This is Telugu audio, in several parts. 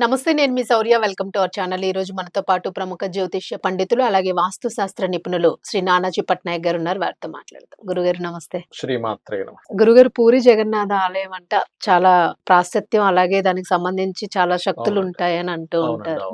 నమస్తే నేను మీ Shaurya. Welcome to our channel. ఈ రోజు మనతో పాటు ప్రముఖ జ్యోతిష్య పండితులు అలాగే వాస్తు శాస్త్ర నిపుణులు శ్రీ నానాజీ పట్నాయక్ గారు ఉన్నారు. వారితో మాట్లాడతాం గురుగారు నమస్తే. శ్రీమాత్రే గురుగారు పూరి జగన్నాథ ఆలయం అంట చాలా ప్రాశస్త్యం అలాగే దానికి సంబంధించి చాలా శక్తులు. ఉంటాయని అంటూ ఉంటారు.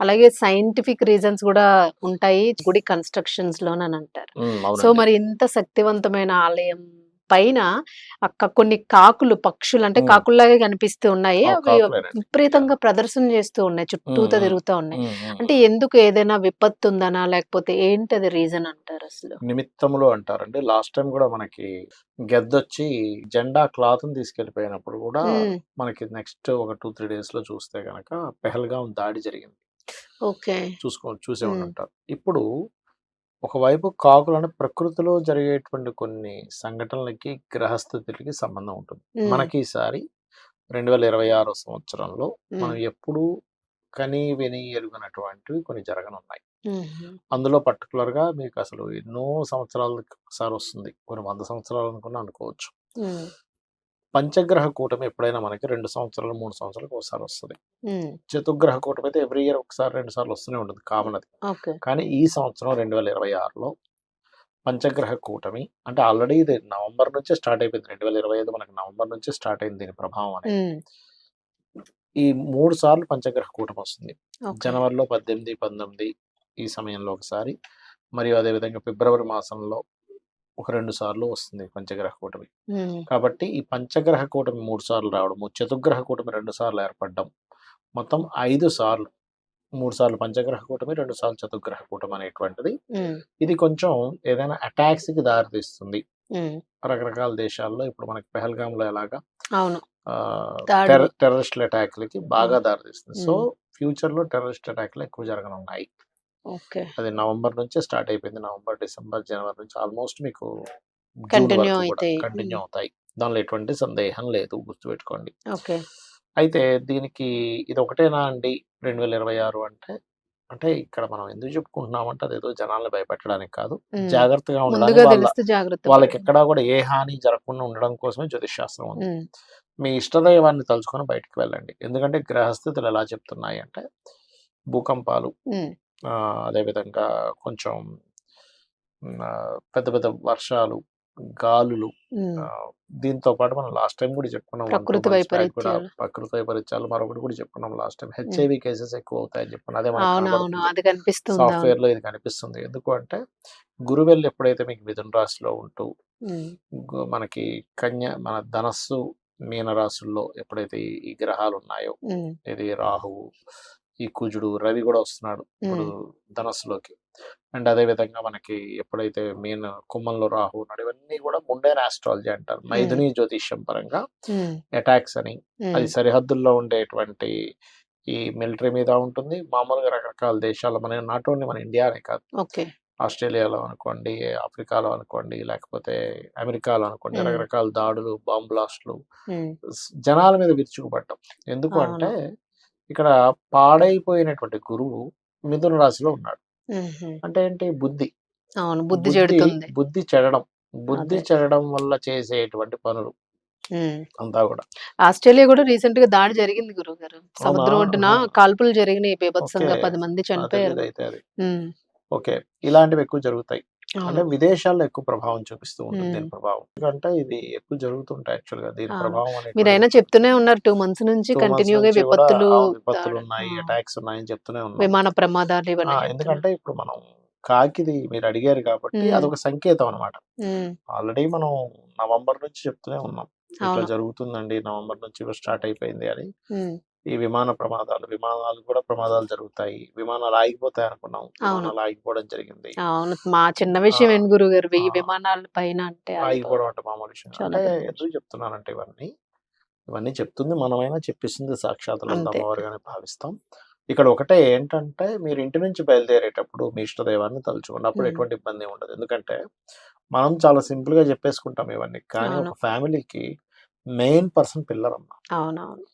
అలాగే సైంటిఫిక్ రీజన్స్ కూడా ఉంటాయి గుడి కన్స్ట్రక్షన్స్ లోనని అంటారు. సో. మరి ఇంత శక్తివంతమైన ఆలయం పైన అక్క కొన్ని కాకులు పక్షులు అంటే. కాకుల్లాగే కనిపిస్తూ ఉన్నాయి. అవి. విపరీతంగా ప్రదర్శన చేస్తూ ఉన్నాయి. చుట్టూతా తిరుగుతూ ఉన్నాయి. అంటే ఎందుకు ఏదైనా విపత్తు ఉందనా లేకపోతే ఏంటది రీజన్ అంటారు అసలు? నిమిత్తములు అంటారండి. లాస్ట్ టైం కూడా మనకి గెద్దొచ్చి జెండా క్లాత్ తీసుకెళ్ళిపోయినప్పుడు కూడా మనకి నెక్స్ట్ ఒక టూ త్రీ డేస్లో చూస్తే గనక పెహల్గాం దాడి జరిగింది. ఓకే. చూసుకో చూసే. ఉంటారు ఇప్పుడు ఒకవైపు కాకులు అంటే ప్రకృతిలో జరిగేటువంటి కొన్ని సంఘటనలకి గ్రహస్థితులకి సంబంధం ఉంటుంది. ఉమ్, మనకి ఈసారి రెండు వేల ఇరవై ఆరో సంవత్సరంలో మనం ఉమ్, ఎప్పుడూ కని విని ఎరుగనటువంటివి కొన్ని జరగనున్నాయి. ఉమ్, అందులో particular గా మీకు అసలు ఎన్నో సంవత్సరాలకు ఒకసారి వస్తుంది. కొన్ని వంద సంవత్సరాలు అనుకున్నా అనుకోవచ్చు. ఉమ్, పంచగ్రహ కూటమి ఎప్పుడైనా మనకి రెండు సంవత్సరాలు మూడు సంవత్సరాలకు ఒకసారి వస్తుంది. చతుర్గ్రహ కూటమి అయితే ఎవ్రీ ఇయర్ ఒకసారి రెండు సార్లు వస్తూనే ఉంటుంది కామన్ అది కానీ ఈ సంవత్సరం రెండు వేల ఇరవై ఆరులో పంచగ్రహ కూటమి అంటే ఆల్రెడీ ఇది నవంబర్ నుంచే స్టార్ట్ అయిపోయింది. రెండు వేల ఇరవై ఐదు మనకి నవంబర్ నుంచే స్టార్ట్ అయింది దీని ప్రభావం అనేది. ఈ మూడు సార్లు పంచగ్రహ కూటమి వస్తుంది. జనవరిలో పద్దెనిమిది పంతొమ్మిది ఈ సమయంలో ఒకసారి. మరియు అదేవిధంగా ఫిబ్రవరి మాసంలో ఒక రెండు సార్లు వస్తుంది పంచగ్రహ కూటమి. కాబట్టి ఈ పంచగ్రహ కూటమి మూడు సార్లు రావడము చతుర్గ్రహ కూటమి రెండు సార్లు ఏర్పడడం మొత్తం ఐదు సార్లు మూడు సార్లు పంచగ్రహ కూటమి రెండు సార్లు చతుర్గ్రహ కూటమి అనేటువంటిది. ఇది కొంచెం ఏదైనా attacks కి దారితీస్తుంది రకరకాల దేశాల్లో ఇప్పుడు మనకి పెహల్గాంలో ఎలాగా అవును. దాడులు. టెర్రరిస్టుల అటాక్లకి బాగా. దారితీస్తుంది. సో. ఫ్యూచర్లో టెర్రరిస్ట్ అటాక్లు ఎక్కువ జరగనున్నాయి. అది నవంబర్ నుంచే స్టార్ట్ అయిపోయింది. నవంబర్ డిసెంబర్ జనవరి నుంచి ఆల్మోస్ట్ మీకు Continue అవుతాయి. కంటిన్యూ. అవుతాయి. దానిలో ఎటువంటి సందేహం లేదు గుర్తుపెట్టుకోండి. ఓకే. అయితే దీనికి ఇది ఒకటేనా అండి? రెండు వేల ఇరవై ఆరు అంటే అంటే ఇక్కడ మనం ఎందుకు చెప్పుకుంటున్నామంటే అదేదో జనాల్ని భయపెట్టడానికి కాదు. జాగ్రత్తగా ఉండడానికి వాళ్ళకి. ఎక్కడా కూడా ఏ హాని జరగకుండా ఉండడం కోసమే జ్యోతిష్ శాస్త్రం ఉంది మీ ఇష్టదైవాన్ని తలుచుకొని బయటికి వెళ్ళండి. ఎందుకంటే గ్రహస్థితులు ఎలా చెప్తున్నాయి అంటే భూకంపాలు అదేవిధంగా కొంచెం పెద్ద పెద్ద వర్షాలు గాలులు దీంతో పాటు మనం లాస్ట్ టైం కూడా చెప్పుకున్నాం కూడా వైపరీత్యాలు. ప్రకృతి వైపరీత్యాలు మరొకటి కూడా చెప్పుకున్నాం లాస్ట్ టైం హెచ్ఐవి కేసెస్ ఎక్కువ అవుతాయని చెప్పిన. అదే సాఫ్ట్వేర్లో ఇది కనిపిస్తుంది. ఎందుకు అంటే గురువెల్ ఎప్పుడైతే మీకు మిథున రాశిలో ఉంటూ మనకి కన్య మన ధనస్సు మీన రాశుల్లో ఎప్పుడైతే ఈ- గ్రహాలు ఉన్నాయో ఇది రాహువు ఈ కుజుడు రవి కూడా వస్తున్నాడు ఇప్పుడు ధనస్సులోకి. అండ్ అదే విధంగా మనకి ఎప్పుడైతే మీన కుమ్మంలో రాహు ఉన్నాడు ఇవన్నీ కూడా ముండైన ఆస్ట్రాలజీ అంటారు. మైథుని జ్యోతిష్యం పరంగా అటాక్స్ అని అది సరిహద్దుల్లో ఉండేటువంటి ఈ మిలిటరీ మీద ఉంటుంది. మామూలుగా రకరకాల దేశాల మన నాట్ ఓన్లీ మన ఇండియానే కాదు. ఆస్ట్రేలియాలో అనుకోండి ఆఫ్రికాలో అనుకోండి లేకపోతే అమెరికాలో అనుకోండి. రకరకాల దాడులు బాంబ్ బ్లాస్ట్లు జనాల మీద విరుచుకుపడ్డం. ఎందుకు. అంటే ఇక్కడ పాడైపోయినటువంటి గురువు మిథున రాశిలో ఉన్నాడు. అంటే ఏంటి? బుద్ధి. అవును బుద్ధి చెడుతుంది. బుద్ధి చెడడం. బుద్ధి. చెడడం వల్ల చేసేటువంటి పనులు. అంతా కూడా. ఆస్ట్రేలియా కూడా రీసెంట్గా దాడి జరిగింది గురువు గారు సముద్రం ఒడ్డున. కాల్పులు జరిగినాయి. బీభత్సంగా ఓకే. పది మంది చనిపోయారు. ఓకే. ఇలాంటివి ఎక్కువ జరుగుతాయి. అంటే విదేశాల్లో ఎక్కువ ప్రభావం చూపిస్తూ ఉంటుంది దీని. ప్రభావం. ఎందుకంటే ఇది ఎక్కువ జరుగుతుంటాయి యాక్చువల్గా దీని. ప్రభావం అనేది మీరైనా చెప్తూనే ఉన్నారు. టూ మంత్స్ నుంచి కంటిన్యూగా విపత్తులు విపత్తులు ఉన్నాయి అటాక్స్ ఉన్నాయని చెప్తూనే ఉన్నాం విమాన ప్రమాదాలు ఇవన్నీ. ఎందుకంటే ఇప్పుడు మనం కాకిది మీరు అడిగారు కాబట్టి. అదొక సంకేతం అనమాట ఆల్రెడీ మనం నవంబర్ నుంచి చెప్తూనే ఉన్నాం. ఇట్లా జరుగుతుందండి నవంబర్ నుంచి స్టార్ట్ అయిపోయింది అని. ఈ విమాన ప్రమాదాలు విమానాలు కూడా ప్రమాదాలు జరుగుతాయి. విమానాలు ఆగిపోతాయి అనుకున్నాం. విమానాలు ఆగిపోవడం జరిగింది. అవును. మా చిన్న విషయం ఆ, ఏం గురువు గారు? వెయ్యి ఆ. విమానాల పైన అంటే ఆగిపోవడం అంటే మామూలు విషయం. చాలా అంటే. ఎందుకు చెప్తున్నానంటే ఇవన్నీ ఇవన్నీ చెప్తుంది. మనమైనా చెప్పిస్తుంది సాక్షాత్ అంతే. అమ్మవారుగానే భావిస్తాం. ఇక్కడ ఒకటే ఏంటంటే మీరు ఇంటి నుంచి బయలుదేరేటప్పుడు మీ ఇష్టదైవాన్ని తలుచుకోండి. అప్పుడు. ఎటువంటి ఇబ్బంది ఉండదు. ఎందుకంటే మనం చాలా సింపుల్గా చెప్పేసుకుంటాం ఇవన్నీ. కానీ. ఒక ఫ్యామిలీకి మెయిన్ పర్సన్ పిల్లర్ అన్న అవునవును.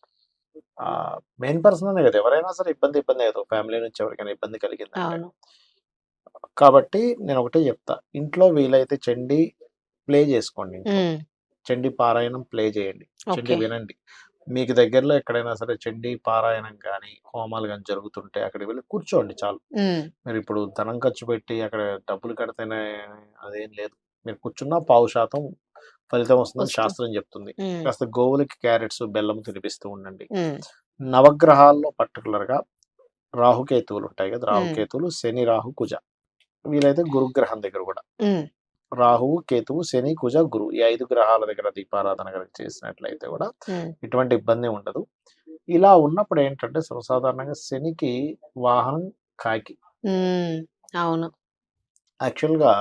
మెయిన్ పర్సన్ అనే కదా ఎవరైనా సరే ఇబ్బంది ఇబ్బంది కదా ఫ్యామిలీ నుంచి ఎవరికైనా ఇబ్బంది కలిగింది కాబట్టి నేను ఒకటే చెప్తా. ఇంట్లో వీలైతే చండి ప్లే చేసుకోండి చండి పారాయణం ప్లే చేయండి. చండి వినండి. మీకు దగ్గరలో ఎక్కడైనా సరే చండీ పారాయణం కానీ హోమాలు కానీ జరుగుతుంటే అక్కడికి వెళ్ళి కూర్చోండి చాలు. మీరు ఇప్పుడు ధనం ఖర్చు పెట్టి అక్కడ డబ్బులు కడితేనే అదేం లేదు. మీరు కూర్చున్నా పావు శాతం ఫలితం వస్తుందని వస్తుంది. శాస్త్రం చెప్తుంది. కాస్త గోవులకి క్యారెట్స్ బెల్లం తినిపిస్తూ ఉండండి. నవగ్రహాల్లో పర్టికులర్గా రాహుకేతువులు ఉంటాయి కదా రాహుకేతువులు శని రాహు కుజ. వీలైతే గురుగ్రహం దగ్గర కూడా. రాహువు కేతువు శని కుజ గురు ఈ ఐదు గ్రహాల దగ్గర దీపారాధన కనుక చేసినట్లయితే కూడా ఎటువంటి ఇబ్బంది ఉండదు. ఇలా ఉన్నప్పుడు ఏంటంటే సర్వసాధారణంగా శనికి వాహనం కాకి. అవును. యాక్చువల్గా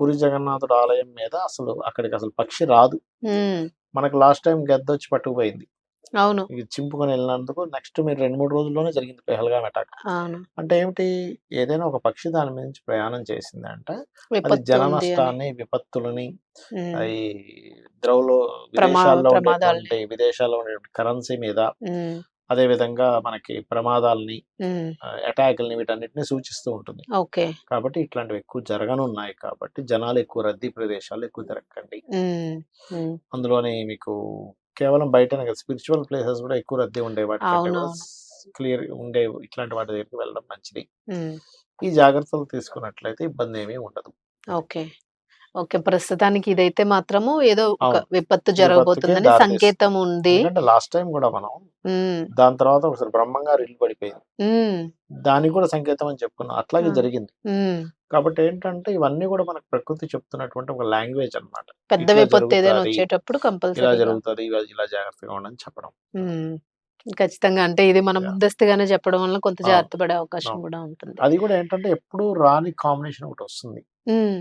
పూరి జగన్నాథుడు ఆలయం మీద అసలు అక్కడికి అసలు పక్షి రాదు. మనకు లాస్ట్ టైం గద్ద వచ్చి పట్టుకుపోయింది. అవును. ఇది చింపుకొని వెళ్ళినందుకు నెక్స్ట్ మీరు రెండు మూడు రోజుల్లోనే జరిగింది పెహల్గాం అటాక్ అవును. అంటే ఏమిటి? ఏదైనా ఒక పక్షి దాని మీద నుంచి ప్రయాణం చేసింది అంటే అది జన. నష్టాన్ని విపత్తులని ఈ ద్రవలో విదేశాల్లో. ఉండేటువంటి విదేశాల్లో ఉండే కరెన్సీ మీద ఉమ్, అదే విధంగా మనకి ప్రమాదాలని అటాక్లని వీటన్నిటిని సూచిస్తూ ఉంటుంది. ఓకే. కాబట్టి ఇట్లాంటివి ఎక్కువ జరగనున్నాయి కాబట్టి జనాలు ఎక్కువ రద్దీ ప్రదేశాలు ఎక్కువ తిరగకండి. అందులోని మీకు కేవలం బయట స్పిరిచువల్ ప్లేసెస్ కూడా ఎక్కువ రద్దీ ఉండే వాటి. క్లియర్ ఉండే ఇట్లాంటి వాటి దగ్గరికి వెళ్ళడం మంచిది. ఈ జాగ్రత్తలు తీసుకున్నట్లయితే ఇబ్బంది ఏమీ ఉండదు. ఓకే. ఓకే. ప్రస్తుతానికి ఇదైతే మాత్రము ఏదో ఒక అవును. విపత్తు జరగబోతుందని సంకేతం ఉంది. ఎందుకంటే లాస్ట్ టైం కూడా మనం ఉమ్, దాని తర్వాత ఒకసారి బ్రహ్మంగారు ఇల్లు పడిపోయింది ఉమ్, దానికి కూడా సంకేతం అని చెప్పుకున్నాం. అట్లాగే ఆ. జరిగింది. ఉమ్. కాబట్టి ఏంటంటే ఇవన్నీ కూడా మనకు ప్రకృతి చెప్తున్నటువంటి ఒక లాంగ్వేజ్ అన్నమాట. పెద్ద ఇట్లా విపత్తు ఏదైనా జరుగుతాది, వచ్చేటప్పుడు ఇలా కంపల్సరీ జరుగుతుంది ఇలా ఇలా జాగ్రత్తగా ఉండని చెప్పడం. ఖచ్చితంగా. అంటే ఇది మనం Yeah. ముందస్తుగానే చెప్పడం వల్ల కొంత అవును. జాగ్రత్త పడే అవకాశం అవును. కూడా ఉంటుంది. అది కూడా ఏంటంటే ఎప్పుడు రాని కాంబినేషన్ ఒకటి వస్తుంది. ఉమ్,